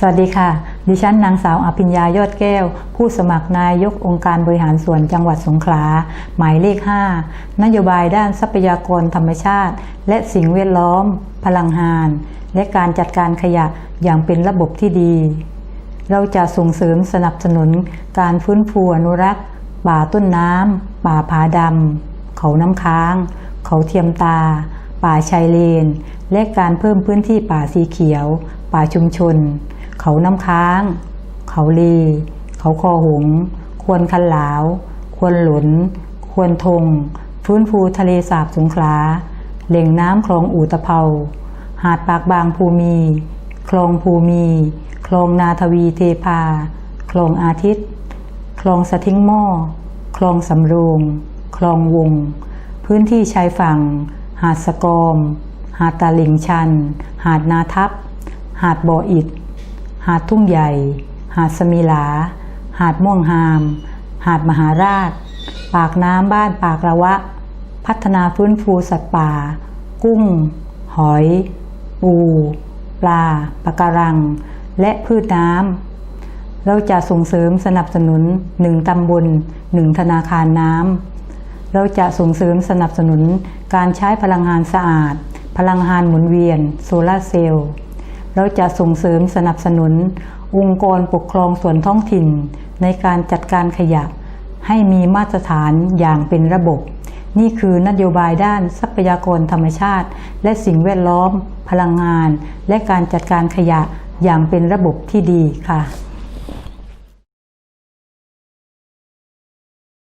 สวัสดีค่ะ ดิฉันนางสาวอภิญญายอดแก้ว ผู้สมัครนายกองค์การบริหารส่วนจังหวัดสงขลา หมายเลข 5 นโยบายด้านทรัพยากรธรรมชาติ และสิ่งแวดล้อม พลังงาน และการจัดการขยะอย่างเป็นระบบที่ดี เราจะส่งเสริมสนับสนุนการฟื้นฟูอนุรักษ์ ป่าต้นน้ำ ป่าผาดำ เขาน้ำค้าง เขาเทียมตา ป่าชายเลน และการเพิ่มพื้นที่ป่าสีเขียว ป่าชุมชน เขาน้ำค้าง เขาลี เขาคอหง ควรคันหลาว ควรหลุน ควรทง ฟื้นฟูทะเลสาบสงขลาแหล่งน้ำคลองอู่ตะเภา หาดปากบางภูมี คลองภูมี คลองนาทวีเทพา คลองอาทิตย์ คลองสะทิ้งหม้อ คลองสำโรง คลองวง พื้นที่ชายฝั่ง หาดสะกอม หาดตาหลิงชัน หาดนาทับ หาดบ่ออิด หาดทุ่งใหญ่ หาดสมิลา หาดม่วงหาม หาดมหาราช ปากน้ำบ้านปากระวะ พัฒนาฟื้นฟูสัตว์ป่า กุ้ง หอย ปู ปลาปะการัง และพืชน้ำ เราจะส่งเสริมสนับสนุนหนึ่งตำบลหนึ่งธนาคารน้ำ เราจะส่งเสริมสนับสนุนการใช้พลังงานสะอาด พลังงานหมุนเวียน โซลาเซลล์ เราจะส่งเสริมสนับสนุน องค์กรปกครองส่วนท้องถิ่น ในการจัดการขยะ ให้มีมาตรฐานอย่างเป็นระบบ นี่คือนโยบายด้านทรัพยากรธรรมชาติ และสิ่งแวดล้อม พลังงาน และการจัดการขยะอย่างเป็นระบบที่ดีค่ะ